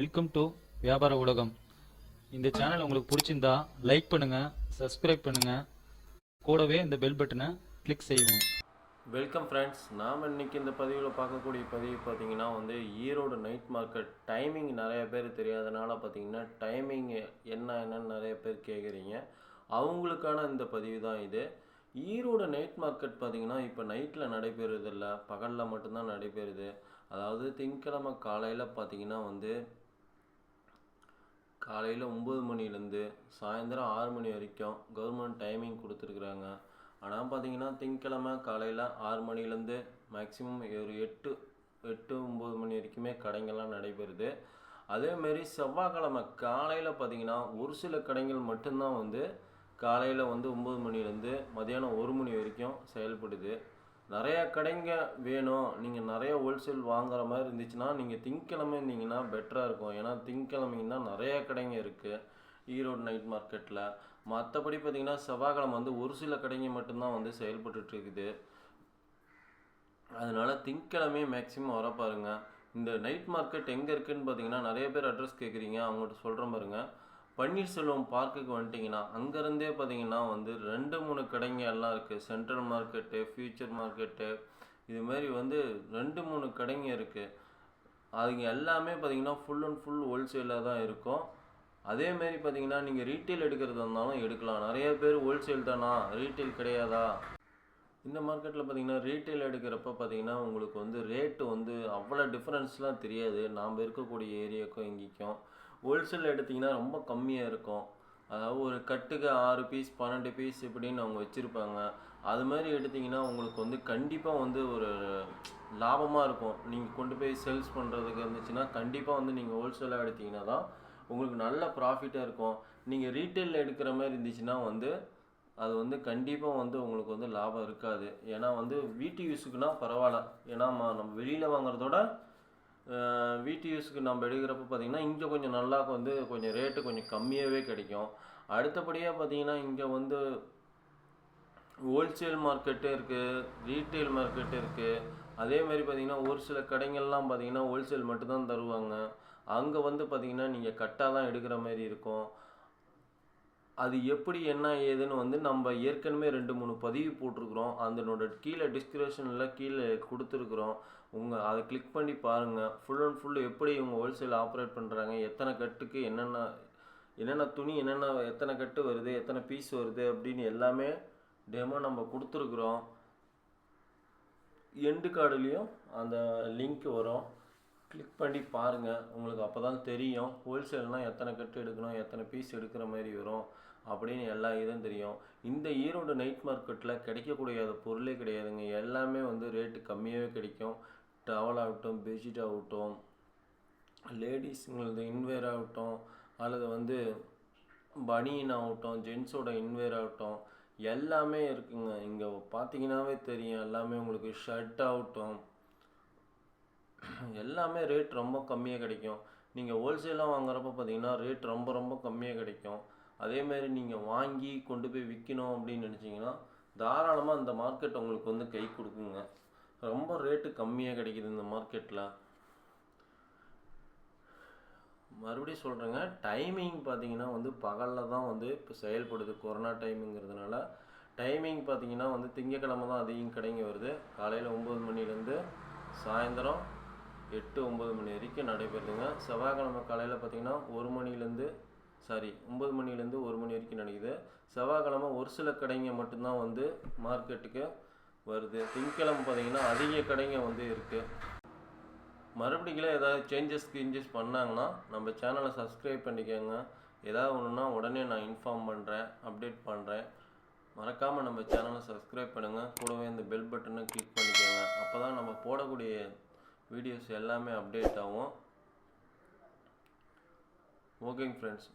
Welcome to வியாபார உலகம் இந்த சேனல் உங்களுக்கு பிடிச்சிருந்தா லைக் பண்ணுங்க சப்ஸ்கிரைப் பண்ணுங்க. கூடவே இந்த பெல் பட்டனை கிளிக் செய்வோம் வெல்கம் ஃப்ரெண்ட்ஸ் நாம் இன்னைக்கு இந்த பதிவில் பார்க்கக்கூடிய பதிவு பார்த்தீங்கன்னா வந்து ஈரோடு நைட் மார்க்கெட் டைமிங் நிறைய பேர் தெரியாதனால பார்த்தீங்கன்னா டைமிங் என்ன என்னன்னு நிறைய பேர் கேட்குறீங்க அவங்களுக்கான இந்த பதிவு தான் இது. ஈரோடு நைட் மார்க்கெட் பார்த்தீங்கன்னா இப்போ நைட்டில் நடைபெறுறது இல்லை பகலில் மட்டும்தான் நடைபெறுது. அதாவது திங்கக்கிழமை காலையில் பார்த்தீங்கன்னா வந்து காலையில் ஒம்பது மணிலேருந்து சாயந்தரம் ஆறு மணி வரைக்கும் கவர்மெண்ட் டைமிங் கொடுத்துருக்குறாங்க. ஆனால் பார்த்தீங்கன்னா திங்கக்கிழமை காலையில் ஆறு மணிலேருந்து மேக்ஸிமம் ஒரு எட்டு எட்டு ஒம்பது மணி வரைக்குமே கடைங்கள்லாம் நடைபெறுது. அதேமாரி செவ்வாய்க்கிழமை காலையில் பார்த்தீங்கன்னா ஒரு சில கடைகள் மட்டும்தான் வந்து காலையில் வந்து ஒம்பது மணிலேருந்து மதியானம் ஒரு மணி வரைக்கும் செயல்படுது. நிறையா கடைங்க வேணும். நீங்கள் நிறைய ஹோல்சேல் வாங்குற மாதிரி இருந்துச்சுன்னா நீங்கள் திங்கக்கிழமை இருந்தீங்கன்னா பெட்டராக இருக்கும். ஏன்னா திங்கக்கிழமைங்கன்னா நிறையா கடைங்க இருக்குது ஈரோடு நைட் மார்க்கெட்டில் மற்றபடி பார்த்தீங்கன்னா செவ்வாய்க்கிழமை வந்து ஒரு சில கடைங்க மட்டும்தான் வந்து செயல்பட்டுட்டு இருக்குது அதனால திங்கக்கிழமையே மேக்ஸிமம் வர பாருங்கள் இந்த நைட் மார்க்கெட் எங்கே இருக்குதுன்னு பார்த்தீங்கன்னா நிறைய பேர் அட்ரஸ் கேட்குறீங்க. அவங்கள்ட்ட சொல்கிற பாருங்கள் பன்னீர்செல்வம் பார்க்குக்கு வந்துட்டிங்கன்னா அங்கேருந்தே பார்த்தீங்கன்னா வந்து ரெண்டு மூணு கடைங்க எல்லாம் இருக்குது சென்ட்ரல் மார்க்கெட்டு ஃபியூச்சர் மார்க்கெட்டு இதுமாரி வந்து ரெண்டு மூணு கடைங்க இருக்குது அதுங்க எல்லாமே பார்த்தீங்கன்னா ஃபுல் அண்ட் ஃபுல் ஹோல்சேலாக தான் இருக்கும். அதேமாரி பார்த்தீங்கன்னா நீங்கள் ரீட்டைல் எடுக்கிறதா இருந்தாலும் எடுக்கலாம். நிறைய பேர் ஹோல்சேல் தானா? ரீட்டைல் கிடையாதா? இந்த மார்க்கெட்டில் பார்த்தீங்கன்னா ரீட்டைல் எடுக்கிறப்ப பார்த்தீங்கன்னா உங்களுக்கு வந்து ரேட்டு வந்து அவ்வளோ டிஃப்ரென்ஸ்லாம் தெரியாது. நாம் இருக்கக்கூடிய ஏரியாவுக்கும் இங்கேக்கும். ஹோல்சேல் எடுத்திங்கன்னா ரொம்ப கம்மியாக இருக்கும். அதாவது ஒரு கட்டுக்கு ஆறு பீஸ் பன்னெண்டு பீஸ் இப்படின்னு அவங்க வச்சுருப்பாங்க. அது மாதிரி எடுத்திங்கன்னா உங்களுக்கு வந்து கண்டிப்பாக வந்து ஒரு லாபமாக இருக்கும். நீங்கள் கொண்டு போய் சேல்ஸ் பண்ணுறதுக்கு இருந்துச்சுன்னா கண்டிப்பாக வந்து நீங்கள் ஹோல்சேலாக எடுத்தீங்கன்னா தான் உங்களுக்கு நல்ல ப்ராஃபிட்டாக இருக்கும். நீங்கள் ரீட்டெயிலில் எடுக்கிற மாதிரி இருந்துச்சுன்னா வந்து அது வந்து கண்டிப்பாக வந்து உங்களுக்கு வந்து லாபம் இருக்காது. ஏன்னா வந்து வீட்டு யூஸுக்குன்னா பரவாயில்ல. ஏன்னா நம்ம வெளியில் வாங்குறதோட வீட்டு யூஸுக்கு நம்ம எடுக்கிறப்ப பார்த்தீங்கன்னா இங்கே கொஞ்சம் நல்லா வந்து கொஞ்சம் ரேட்டு கொஞ்சம் கம்மியாகவே கிடைக்கும். அடுத்தபடியாக பார்த்தீங்கன்னா இங்கே வந்து ஹோல்சேல் மார்க்கெட்டு இருக்குது ரீட்டைல் மார்க்கெட்டு இருக்குது அதே மாதிரி பார்த்திங்கன்னா ஒரு சில கடைங்கள்லாம் பார்த்தீங்கன்னா ஹோல்சேல் மட்டும்தான் தருவாங்க. அங்கே வந்து பார்த்தீங்கன்னா நீங்கள் கட்டாக தான் எடுக்கிற மாதிரி இருக்கும். அது எப்படி என்ன ஏதுன்னு வந்து நம்ம ஏற்கனவே ரெண்டு மூணு பதிவு போட்டிருக்கிறோம். அதனோட கீழே டிஸ்கிரிப்ஷனில் கீழே கொடுத்துருக்குறோம். உங்கள் அதை கிளிக் பண்ணி பாருங்கள் ஃபுல் அண்ட் ஃபுல் எப்படி இவங்க ஹோல்சேல் ஆப்ரேட் பண்ணுறாங்க எத்தனை கட்டுக்கு என்னென்ன என்னென்ன துணி என்னென்ன எத்தனை கட்டு வருது எத்தனை பீஸ் வருது அப்படின்னு எல்லாமே டெமோ நம்ம கொடுத்துருக்குறோம். எண்டு கார்டுலேயும் அந்த லிங்க் வரும். கிளிக் பண்ணி பாருங்கள் உங்களுக்கு அப்போ தான் தெரியும் ஹோல்சேல்னால் எத்தனை கட்டு எடுக்கணும் எத்தனை பீஸ் எடுக்கிற மாதிரி வரும். அப்படின்னு எல்லா இதுவும் தெரியும். இந்த ஈரோடு நைட் மார்க்கெட்டில் கிடைக்கக்கூடிய பொருளே கிடையாதுங்க. எல்லாமே வந்து ரேட்டு கம்மியாகவே கிடைக்கும். டவல் ஆகட்டும் பெட்ஷீட் ஆகட்டும் லேடிஸுங்களது இன்வேர் ஆகட்டும் அல்லது வந்து பனியன் ஆகட்டும் ஜென்ஸோட இன்வேர் ஆகட்டும் எல்லாமே இருக்குங்க. இங்கே பார்த்தீங்கன்னாவே தெரியும். எல்லாமே உங்களுக்கு ஷர்ட் ஆகட்டும். எல்லாமே ரேட் ரொம்ப கம்மியாக கிடைக்கும். நீங்கள் ஹோல்சேலாக வாங்குறப்ப பார்த்தீங்கன்னா ரேட் ரொம்ப ரொம்ப கம்மியாக கிடைக்கும். அதேமாரி நீங்கள் வாங்கி கொண்டு போய் விற்கணும் அப்படின்னு நினச்சிங்கன்னா தாராளமாக இந்த மார்க்கெட் உங்களுக்கு வந்து கை கொடுக்குங்க. ரொம்ப ரேட்டு கம்மியாக கிடைக்கிது இந்த மார்க்கெட்டில் மறுபடியும் சொல்கிறேங்க டைமிங் பார்த்தீங்கன்னா வந்து பகலில் தான் வந்து இப்போ செயல்படுது கொரோனா டைமிங்கிறதுனால டைமிங் பார்த்தீங்கன்னா வந்து திங்கக்கிழமை தான் அதிகம் கடைங்க வருது. காலையில் ஒம்பது மணிலேருந்து சாயந்தரம் எட்டு ஒம்பது மணி வரைக்கும் நடைபெறுதுங்க. செவ்வாய்க்கிழமை காலையில் பார்த்தீங்கன்னா ஒரு மணிலேருந்து சாரி ஒம்பது மணிலேருந்து ஒரு மணி வரைக்கும் நடக்குது. செவ்வாய்க்கிழமை ஒரு சில கடைங்க மட்டும்தான் வந்து மார்க்கெட்டுக்கு வருது. திங்கக்கிழமை பார்த்தீங்கன்னா அதிக கடைங்க வந்து இருக்குது மறுபடியும் ஏதாவது சேஞ்சஸ் கிஞ்சஸ் பண்ணாங்கன்னா நம்ம சேனலை சப்ஸ்கிரைப் பண்ணிக்கோங்க. ஏதாவது ஒன்றுனா உடனே நான் இன்ஃபார்ம் பண்ணுறேன் அப்டேட் பண்ணுறேன் மறக்காமல் நம்ம சேனலை சப்ஸ்கிரைப் பண்ணுங்கள் கூடவே இந்த பெல் பட்டனை கிளிக் பண்ணிக்கோங்க. அப்போ தான் நம்ம போடக்கூடிய வீடியோஸ் எல்லாமே அப்டேட் ஆகும். ஓகேங்க ஃப்ரெண்ட்ஸ்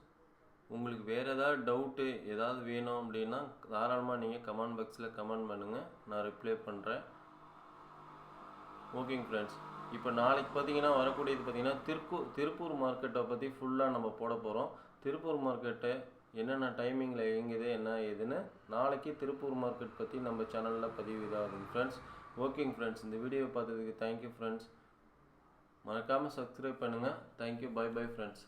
உங்களுக்கு வேறு ஏதாவது டவுட்டு ஏதாவது வேணும் அப்படின்னா தாராளமாக நீங்கள் கமெண்ட் பாக்ஸில் கமெண்ட் பண்ணுங்கள் நான் ரிப்ளை பண்ணுறேன் ஓகேங்க ஃப்ரெண்ட்ஸ் இப்போ நாளைக்கு பார்த்தீங்கன்னா வரக்கூடியது பார்த்தீங்கன்னா திருப்பூர் திருப்பூர் மார்க்கெட்டை பற்றி ஃபுல்லாக நம்ம போட போகிறோம் திருப்பூர் மார்க்கெட்டு என்னென்ன டைமிங்கில் இயங்குது என்ன ஏதுன்னு நாளைக்கு திருப்பூர் மார்க்கெட் பற்றி நம்ம சேனலில் பதிவு இதாகுது ஃப்ரெண்ட்ஸ் ஓகேங்க ஃப்ரெண்ட்ஸ் இந்த வீடியோ பார்த்ததுக்கு தேங்க்யூ ஃப்ரெண்ட்ஸ் மறக்காமல் சப்ஸ்கிரைப் பண்ணுங்கள் thank you bye bye friends